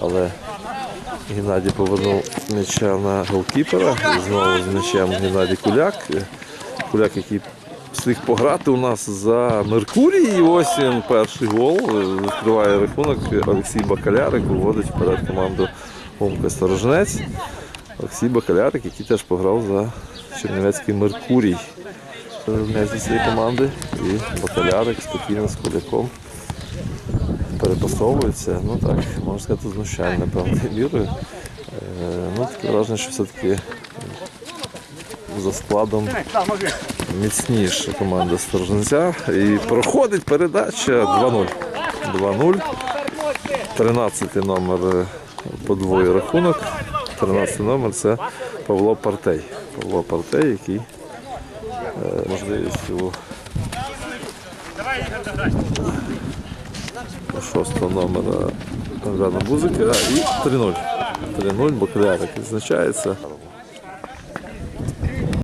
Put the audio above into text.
Але Геннадій повернув м'яча на голкіпера. Знову з м'ячем Геннадій Куляк. Куляк, який встиг пограти у нас за Меркурій. І ось він перший гол. Відкриває рахунок. Олексій Бакалярик виводить вперед команду Омка Сторожнець. Олексій Бакалярик, який теж пограв за Чернівецький Меркурій. Цієї команди. І Бакалярик спокійно з Куляком перепасовується. Ну так, можна сказати, знущання певною мірою. Е, ну, таке враження, що все-таки за складом міцніша команда Сторожниця. І проходить передача 2-0. 2-0. 13-й номер е, подвоює рахунок. 13 номер це Павло Партей. Павло Партей, який е, можливість у шостого номера Богдана Бузика і 3-0. 3-0 Бакалярик відзначається.